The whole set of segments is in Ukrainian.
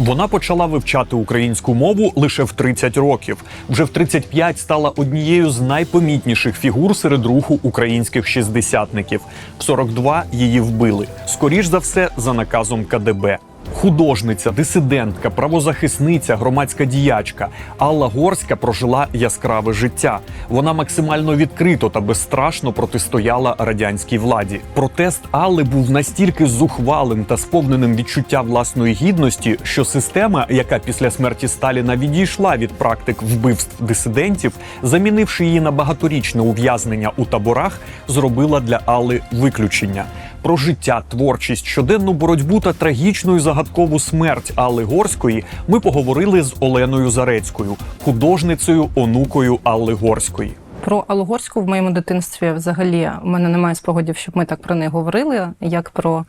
Вона почала вивчати українську мову лише в 30 років. Вже в 35 стала однією з найпомітніших фігур серед руху українських шістдесятників. В 42 її вбили. Скоріш за все, за наказом КДБ. Художниця, дисидентка, правозахисниця, громадська діячка Алла Горська прожила яскраве життя. Вона максимально відкрито та безстрашно протистояла радянській владі. Протест Алли був настільки зухвалим та сповненим відчуття власної гідності, що система, яка після смерті Сталіна відійшла від практик вбивств дисидентів, замінивши її на багаторічне ув'язнення у таборах, зробила для Алли виключення. Про життя, творчість, щоденну боротьбу та трагічну і загадкову смерть Алли Горської ми поговорили з Оленою Зарецькою, художницею, онукою Алли Горської. Про Алогорську в моєму дитинстві взагалі у мене немає спогадів, щоб ми так про неї говорили, як про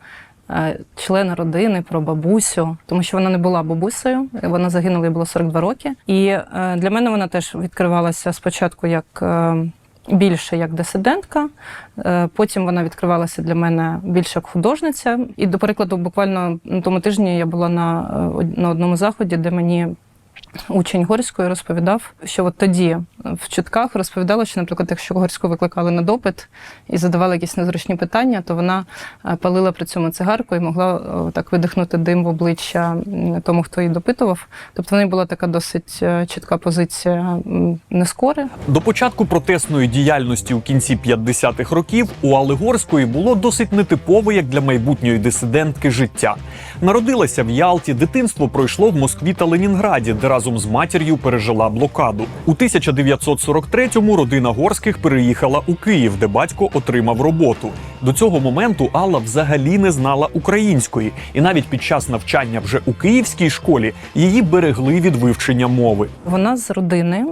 е, члена родини, про бабусю, тому що вона не була бабусею, вона загинула, їй було 42 роки. І е, для мене вона теж відкривалася спочатку як. е, Більше як дисидентка, Е, потім вона відкривалася для мене більше як художниця. І до прикладу, буквально на тому тижні я була на, е, на одному заході, де мені учень горської розповідав, що от тоді в чутках розповідала, що, наприклад, якщо горську викликали на допит і задавали якісь незручні питання, то вона е, палила при цьому цигарку і могла е, так видихнути дим в обличчя тому, хто її допитував. Тобто в неї була така досить е, чітка позиція нескори. До початку протестної діяльності у кінці 50-х років у Алли Горської було досить нетипове, як для майбутньої дисидентки, життя. Народилася в Ялті, дитинство пройшло в Москві та Ленінграді, де разом з матір'ю пережила блокаду. У 1943-му родина Горських переїхала у Київ, де батько отримав роботу. До цього моменту Алла взагалі не знала української, і навіть під час навчання вже у київській школі її берегли від вивчення мови. Вона з родини,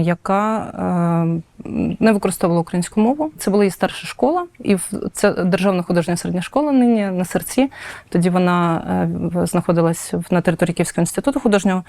яка е, не використовувала українську мову. Це була її старша школа, і це державна художня середня школа нині на серці. Тоді вона е, знаходилась на території Київського інституту художнього.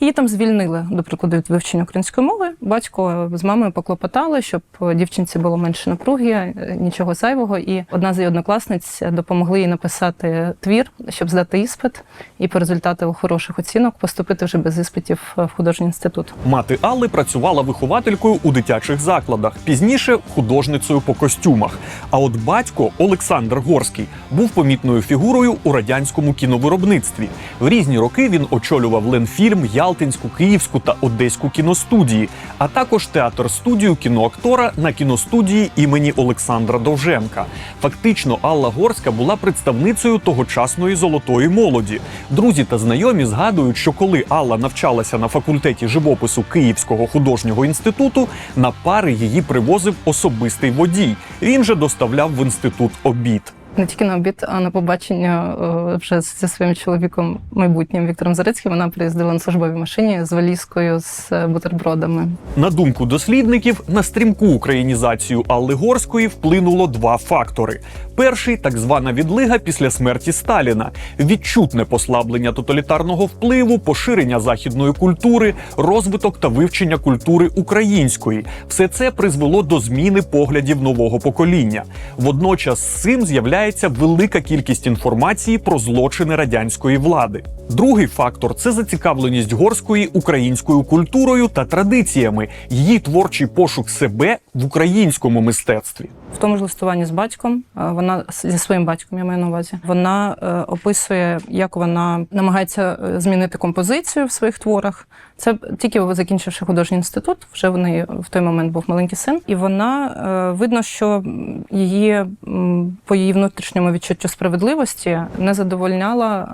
Її там звільнили, до прикладу, від вивчення української мови. Батько з мамою поклопотали, щоб дівчинці було менше напруги, е, нічого зайвого. І одна з її однокласниць допомогли їй написати твір, щоб здати іспит, і по результату хороших оцінок поступити вже без іспитів в художній інститут. Мати Алли працювала вихователькою у дитячих закладах, пізніше художницею по костюмах. А от батько Олександр Горський був помітною фігурою у радянському кіновиробництві. В різні роки він очолював Ленфільм, Ялтинську, Київську та Одеську кіностудії, а також театр-студію кіноактора на кіностудії імені Олександра Довженка. Фактично, Алла Горська була представницею тогочасної золотої молоді. Друзі та знайомі згадують, що коли Алла навчалася на факультеті живопису Київського художнього інституту, на пари її привозив особистий водій. Він же доставляв в інститут обід. Не тільки на обід, а на побачення е, вже зі своїм чоловіком майбутнім Віктором Зарецьким. Вона приїздила на службовій машині з валізкою з е, бутербродами. На думку дослідників, на стрімку українізацію Алли Горської вплинуло два фактори: перший так звана відлига після смерті Сталіна, відчутне послаблення тоталітарного впливу, поширення західної культури, розвиток та вивчення культури української. Все це призвело до зміни поглядів нового покоління. Водночас з цим з'являється велика кількість інформації про злочини радянської влади. Другий фактор це зацікавленість горської українською культурою та традиціями, її творчий пошук себе в українському мистецтві. В тому ж листуванні з батьком е, вона зі своїм батьком, я маю на увазі. Вона е, описує, як вона намагається е, змінити композицію в своїх творах. Це тільки закінчивши художній інститут, вже в неї в той момент був маленький син, і вона е, видно, що її по її внутрішньому відчуттю справедливості не задовольняла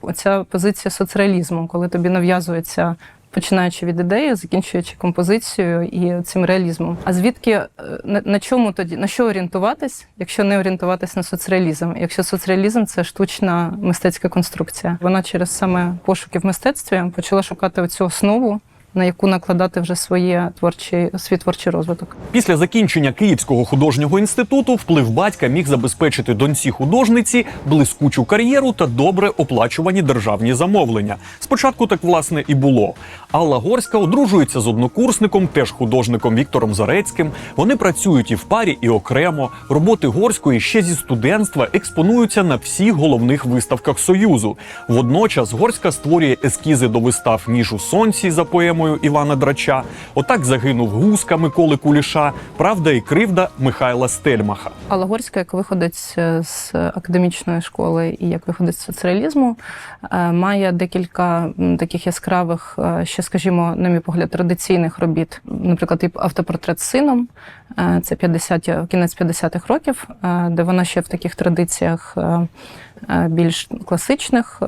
оця позиція соцреалізму, коли тобі нав'язується починаючи від ідеї, закінчуючи композицією і цим реалізмом. А звідки е, на, на чому тоді на що орієнтуватись, якщо не орієнтуватись на соцреалізм? Якщо соцреалізм це штучна мистецька конструкція, вона через саме пошуки в мистецтві почала шукати оцю основу. На яку накладати вже своє творчий, свій творчий розвиток. Після закінчення Київського художнього інституту вплив батька міг забезпечити доньці художниці блискучу кар'єру та добре оплачувані державні замовлення. Спочатку так власне і було. Алла Горська одружується з однокурсником, теж художником Віктором Зарецьким. Вони працюють і в парі, і окремо. Роботи Горської ще зі студентства експонуються на всіх головних виставках Союзу. Водночас Горська створює ескізи до вистав Ніж у сонці за поемою Івана Драча. Отак загинув Гуска Миколи Куліша, Правда і кривда Михайла Стельмаха. Алла Горська, як виходець е, з академічної школи і як виходець з соціалізму, е, має декілька таких яскравих, е, ще, скажімо, на мій погляд, традиційних робіт. Наприклад, і автопортрет з сином, це 50, кінець 50-х років, де вона ще в таких традиціях більш класичних.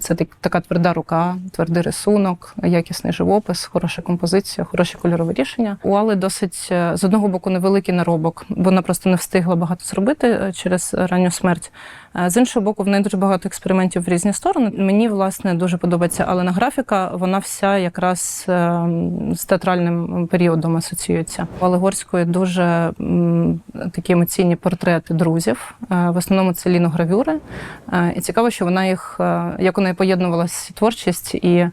Це така тверда рука, твердий рисунок, якісний живопис, хороша композиція, хороші кольорові рішення. У Алли досить е, з одного боку невеликий наробок, бо вона просто не встигла багато зробити е, через ранню смерть. Е, З іншого боку, в неї дуже багато експериментів в різні сторони. Мені власне дуже подобається Алена графіка. Вона вся якраз з театральним періодом асоціюється. У Алли Горської дуже такі емоційні портрети друзів. В основному це ліногравюри. І цікаво, що вона їх е, у неї поєднувалася творчість і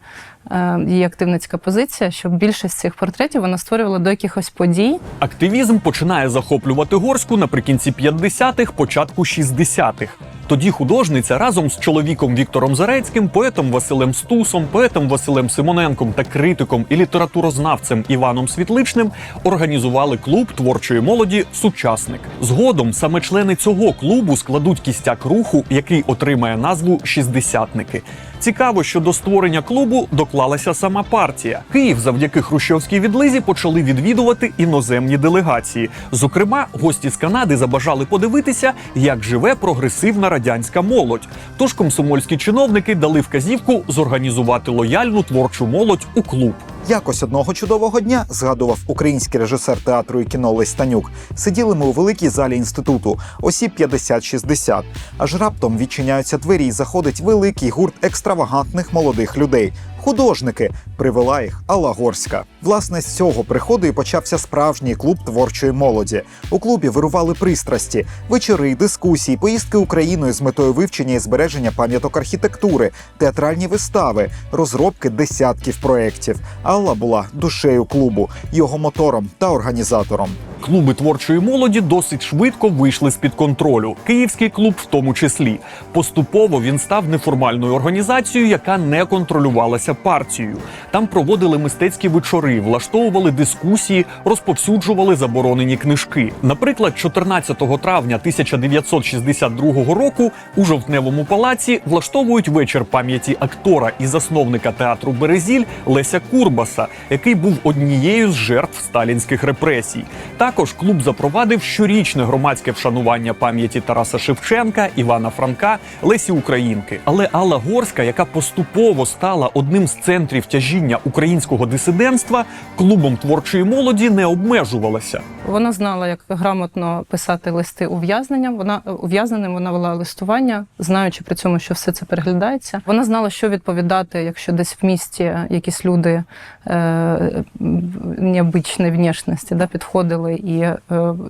її активницька позиція, що більшість цих портретів вона створювала до якихось подій. Активізм починає захоплювати горську наприкінці 50-х, початку 60-х. Тоді художниця разом з чоловіком Віктором Зарецьким, поетом Василем Стусом, поетом Василем Симоненком та критиком і літературознавцем Іваном Світличним організували клуб творчої молоді Сучасник. Згодом саме члени цього клубу складуть кістяк руху, який отримає назву Шістдесятники. Цікаво, що до створення клубу доклалася сама партія. Київ завдяки хрущовській відлизі почали відвідувати іноземні делегації. Зокрема, гості з Канади забажали подивитися, як живе прогресивна радянська молодь. Тож комсомольські чиновники дали вказівку зорганізувати лояльну творчу молодь у клуб. Якось одного чудового дня згадував український режисер театру і кіно Лесь Танюк. Сиділи ми у великій залі інституту, осіб 50-60. Аж раптом відчиняються двері і заходить великий гурт екстравагантних молодих людей. Художники привела їх Алла Горська. Власне, з цього приходу і почався справжній клуб творчої молоді. У клубі вирували пристрасті, вечори, дискусії, поїздки Україною з метою вивчення і збереження пам'яток архітектури, театральні вистави, розробки десятків проєктів. Алла була душею клубу, його мотором та організатором. Клуби творчої молоді досить швидко вийшли з під контролю. Київський клуб, в тому числі. Поступово він став неформальною організацією, яка не контролювалася партією. Там проводили мистецькі вечори, влаштовували дискусії, розповсюджували заборонені книжки. Наприклад, 14 травня 1962 року у жовтневому палаці влаштовують вечір пам'яті актора і засновника театру Березіль Леся Курбаса, який був однією з жертв сталінських репресій. Також клуб запровадив щорічне громадське вшанування пам'яті Тараса Шевченка, Івана Франка, Лесі Українки. Але Алла Горська, яка поступово стала одним з центрів тяжіння українського дисидентства, клубом творчої молоді не обмежувалася. Вона знала, як грамотно писати листи ув'язнення. Вона ув'язненим вона вела листування, знаючи при цьому, що все це переглядається. Вона знала, що відповідати, якщо десь в місті якісь люди е, необичної внешності да, підходили і е,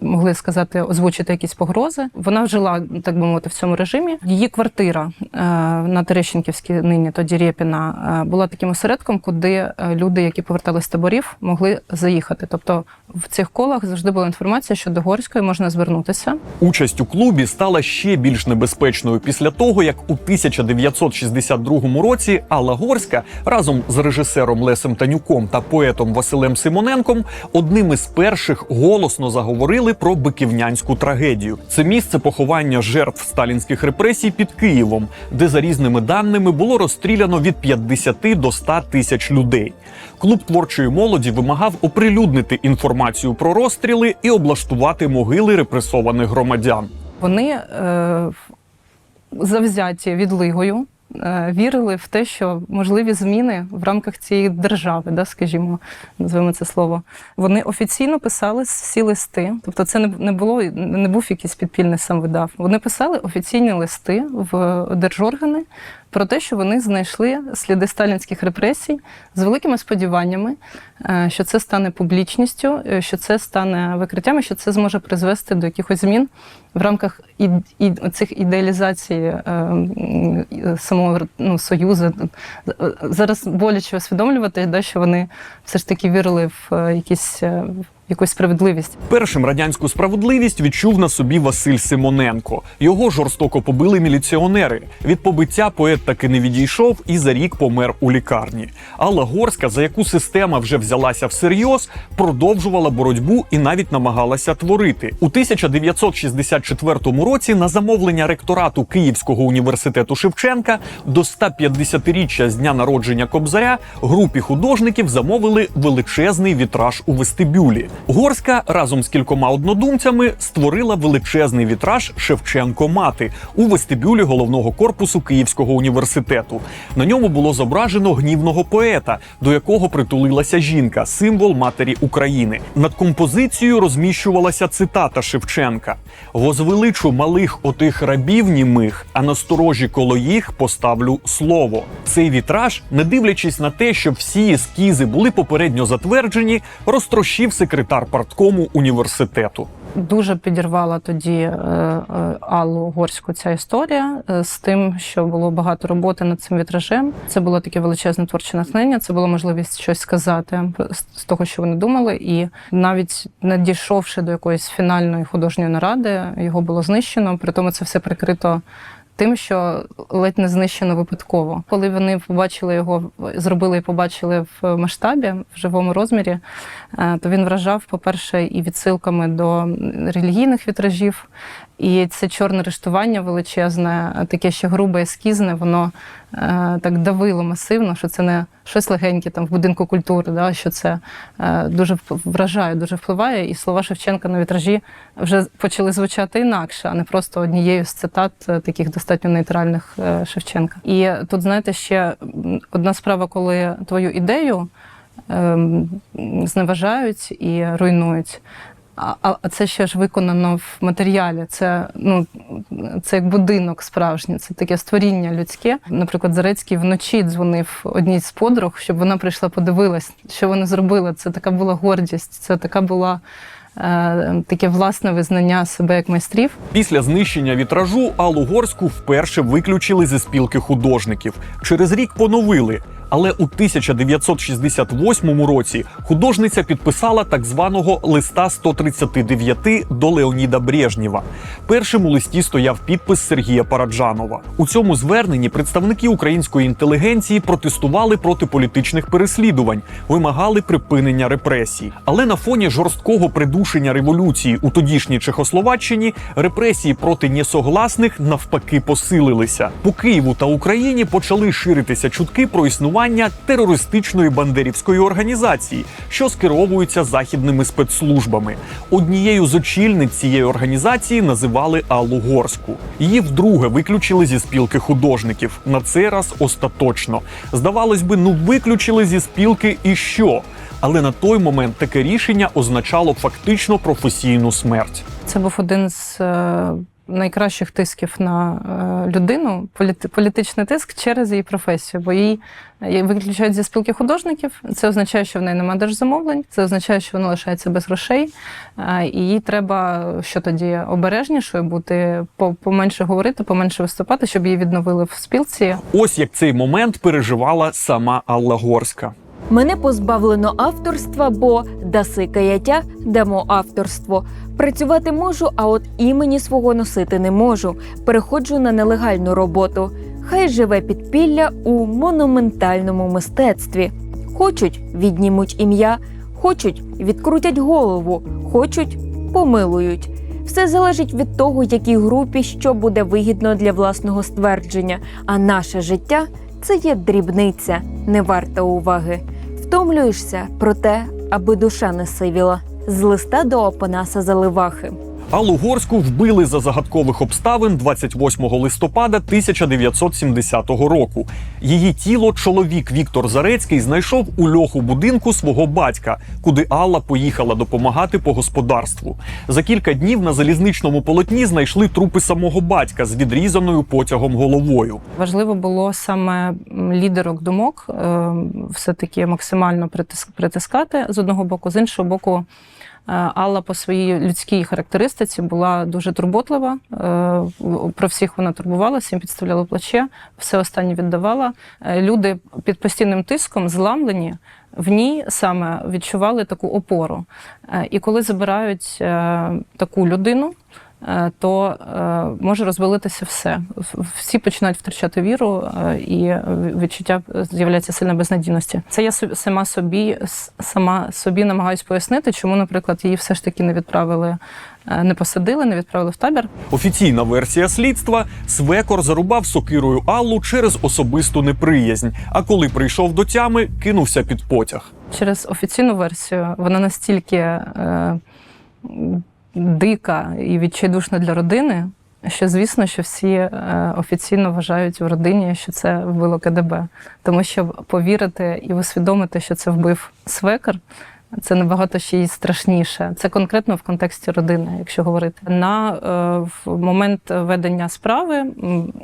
могли сказати, озвучити якісь погрози. Вона жила, так би мовити, в цьому режимі. Її квартира е, на Терещенківській нині тоді Рєпіна е, була таким осередком, куди е, люди, які повертались з таборів, могли заїхати. Тобто в цих колах завжди була інформація, що до Горської можна звернутися. Участь у клубі стала ще більш небезпечною після того, як у 1962 році Алла Горська разом з режисером Лесем Танюком та поетом Василем Симоненком одним із перших голосно заговорили про биківнянську трагедію. Це місце поховання жертв сталінських репресій під Києвом, де за різними даними було розстріляно від 50 до 100 тисяч людей. Клуб творчої молоді вимагав оприлюднити інформацію про розстріли і облаштувати могили репресованих громадян. Вони е, завзяті відлигою. е, Вірили в те, що можливі зміни в рамках цієї держави, да, скажімо, називаємо це слово. Вони офіційно писали всі листи. Тобто, це не було не був якийсь підпільний самвидав. Вони писали офіційні листи в держоргани про те, що вони знайшли сліди сталінських репресій з великими сподіваннями, е, що це стане публічністю, е, що це стане викриттями, що це зможе призвести до якихось змін в рамках і, і цих ідеалізацій е, самого ну, союзу. Зараз боляче усвідомлювати, да, що вони все ж таки вірили в якісь якусь справедливість. Першим радянську справедливість відчув на собі Василь Симоненко. Його жорстоко побили міліціонери. Від побиття поет таки не відійшов і за рік помер у лікарні. Алла Горська, за яку система вже взялася всерйоз, продовжувала боротьбу і навіть намагалася творити. У 1964 році на замовлення ректорату Київського університету Шевченка до 150-річчя з дня народження Кобзаря групі художників замовили величезний вітраж у вестибюлі. Горська разом з кількома однодумцями створила величезний вітраж Шевченко мати у вестибюлі головного корпусу Київського університету. На ньому було зображено гнівного поета, до якого притулилася жінка, символ матері України. Над композицією розміщувалася цитата Шевченка: Возвеличу малих отих рабів німих, а насторожі коло їх поставлю слово. Цей вітраж, не дивлячись на те, що всі ескізи були попередньо затверджені, розтрощив секретар парткому університету. Дуже підірвала тоді е, е, Аллу Горську ця історія е, з тим, що було багато роботи над цим вітражем. Це було таке величезне творче натхнення. Це була можливість щось сказати з того, що вони думали, і навіть не дійшовши до якоїсь фінальної художньої наради, його було знищено. При тому це все прикрито. Тим, що ледь не знищено випадково, коли вони побачили його, зробили і побачили в масштабі в живому розмірі, е, то він вражав, по-перше, і відсилками до релігійних вітражів, і це чорне рештування величезне, таке ще грубе, ескізне, воно е, так давило масивно, що це не щось легеньке там в будинку культури, да, що це е, дуже вражає, дуже впливає. І слова Шевченка на вітражі вже почали звучати інакше, а не просто однією з цитат е, таких достатньо нейтральних е, Шевченка. І тут, знаєте, ще одна справа, коли твою ідею ем, зневажають і руйнують. А, а це ще ж виконано в матеріалі. Це ну це як будинок справжній, це таке створіння людське. Наприклад, Зарецький вночі дзвонив одній з подруг, щоб вона прийшла, подивилась, що вони зробили. Це така була гордість, це така була е, таке власне визнання себе як майстрів. Після знищення вітражу Аллу Горську вперше виключили зі спілки художників. Через рік поновили. Але у 1968 році художниця підписала так званого листа 139 до Леоніда Брежнєва. Першим у листі стояв підпис Сергія Параджанова. У цьому зверненні представники української інтелігенції протестували проти політичних переслідувань, вимагали припинення репресій. Але на фоні жорсткого придушення революції у тодішній Чехословаччині репресії проти несогласних навпаки посилилися. По Києву та Україні почали ширитися чутки про існування терористичної бандерівської організації, що скеровуються західними спецслужбами. Однією з очільниць цієї організації називали Аллу Горську. Її вдруге виключили зі спілки художників. На цей раз остаточно. Здавалось би, ну виключили зі спілки і що? Але на той момент таке рішення означало фактично професійну смерть. Це був один з е, найкращих тисків на е, людину, політи- політичний тиск через її професію, бо її виключають зі спілки художників. Це означає, що в неї немає держзамовлень, це означає, що вона лишається без грошей, е, і їй треба що тоді обережнішою бути, по- поменше говорити, поменше виступати, щоб її відновили в спілці. Ось як цей момент переживала сама Алла Горська. Мене позбавлено авторства, бо даси каяття, дамо авторство. Працювати можу, а от імені свого носити не можу. Переходжу на нелегальну роботу. Хай живе підпілля у монументальному мистецтві. Хочуть віднімуть ім'я, хочуть відкрутять голову, хочуть помилують. Все залежить від того, якій групі що буде вигідно для власного ствердження. А наше життя це є дрібниця, не варта уваги. Втомлюєшся про те, аби душа не сивіла. З листа до Опанаса Заливахи. Аллу Горську вбили за загадкових обставин 28 листопада 1970 року. Її тіло чоловік Віктор Зарецький знайшов у льоху будинку свого батька, куди Алла поїхала допомагати по господарству. За кілька днів на залізничному полотні знайшли трупи самого батька з відрізаною потягом головою. Важливо було саме лідерок думок е, все-таки максимально притис- притискати з одного боку, з іншого боку. Е, Алла по своїй людській характеристиці була дуже турботлива. е, Про всіх вона турбувалася, їм підставляла плече, все останнє віддавала. Е, Люди під постійним тиском зламлені. В ній саме відчували таку опору. І коли забирають таку людину, то е, може розвалитися все. Всі починають втрачати віру, е, і відчуття з'являється сильна безнадійності. Це я сама собі сама собі намагаюсь пояснити, чому, наприклад, її все ж таки не відправили, е, не посадили, не відправили в табір. Офіційна версія слідства Свекор зарубав сокирою Аллу через особисту неприязнь. А коли прийшов до тями, кинувся під потяг. Через офіційну версію вона настільки е, дика і відчайдушна для родини, що звісно, що всі е, офіційно вважають в родині, що це вбило КДБ. Тому що повірити і усвідомити, що це вбив свекер. Це набагато ще й страшніше. Це конкретно в контексті родини, якщо говорити. На е, в момент ведення справи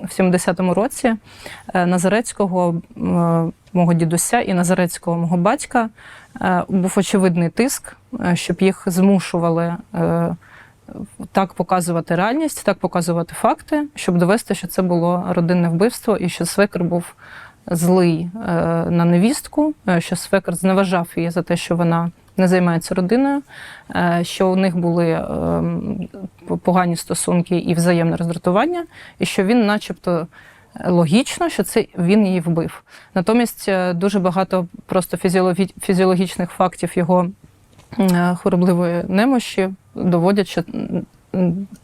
в 70-му році е, Назарецького м, мого дідуся і Назарецького мого батька е, був очевидний тиск, е, щоб їх змушували е, так показувати реальність, так показувати факти, щоб довести, що це було родинне вбивство і що свекр був злий е, на невістку, е, що свекр зневажав її за те, що вона не займається родиною, е, що у них були ем, погані стосунки і взаємне роздратування, і що він, начебто, логічно, що це він її вбив. Натомість е, дуже багато просто фізіологічних фактів його е, хворобливої немощі доводять, що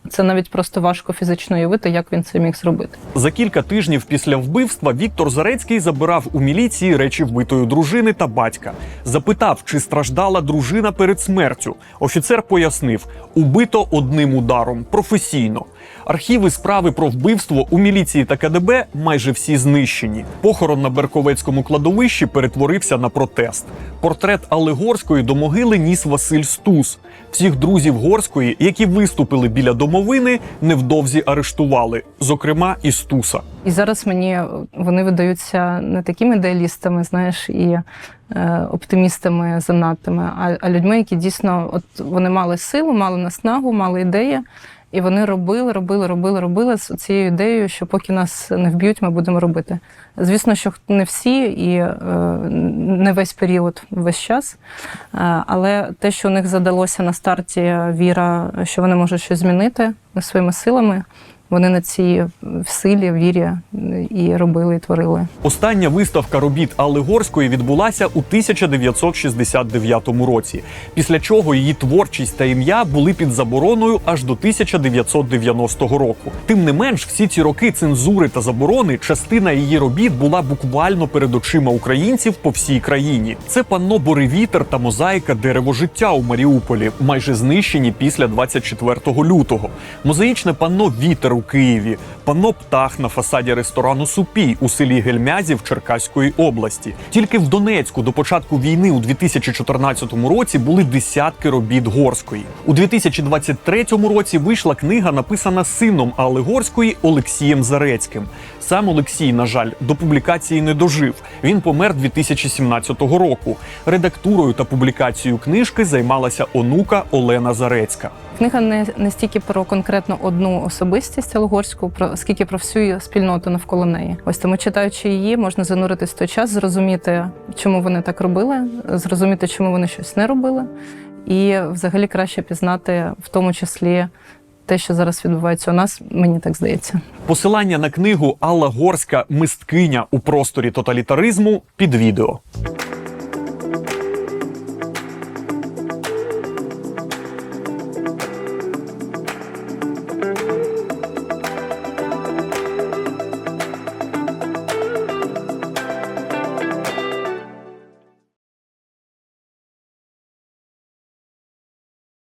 це навіть просто важко фізично уявити, як він це міг зробити. За кілька тижнів після вбивства Віктор Зарецький забирав у міліції речі вбитої дружини та батька. Запитав, чи страждала дружина перед смертю. Офіцер пояснив: убито одним ударом професійно. Архіви справи про вбивство у міліції та КДБ майже всі знищені. Похорон на Берковецькому кладовищі перетворився на протест. Портрет Алли Горської до могили ніс Василь Стус. Всіх друзів Горської, які виступили біля домовини, невдовзі арештували, зокрема і Стуса. І зараз мені вони видаються не такими ідеалістами, знаєш, і е, оптимістами занадтими, а, а людьми, які дійсно от вони мали силу, мали наснагу, мали ідеї. І вони робили, робили, робили, робили з цією ідеєю, що поки нас не вб'ють, ми будемо робити. Звісно, що не всі і е, не весь період, весь час. Е, але те, що у них задалося на старті віра, що вони можуть щось змінити своїми силами, вони на цій силі, вірі і робили, і творили. Остання виставка робіт Алли Горської відбулася у 1969 році, після чого її творчість та ім'я були під забороною аж до 1990 року. Тим не менш, всі ці роки цензури та заборони частина її робіт була буквально перед очима українців по всій країні. Це панно Боревітер та мозаїка Дерево життя у Маріуполі, майже знищені після 24 лютого. Мозаїчне панно Вітер у Києві, панно Птах на фасаді ресторану Супій у селі Гельмязів Черкаської області. Тільки в Донецьку до початку війни у 2014 році були десятки робіт Горської. У 2023 році вийшла книга, написана сином Алли Горської Олексієм Зарецьким. Сам Олексій, на жаль, до публікації не дожив. Він помер 2017 року. Редактурою та публікацією книжки займалася онука Олена Зарецька. Книга не, не стільки про конкретно одну особистість Алгорську, про скільки про всю спільноту навколо неї. Ось тому, читаючи її, можна зануритись в той час, зрозуміти, чому вони так робили, зрозуміти, чому вони щось не робили, і взагалі краще пізнати, в тому числі. Те, що зараз відбувається у нас, мені так здається. Посилання на книгу Алла Горська Мисткиня у просторі тоталітаризму під відео.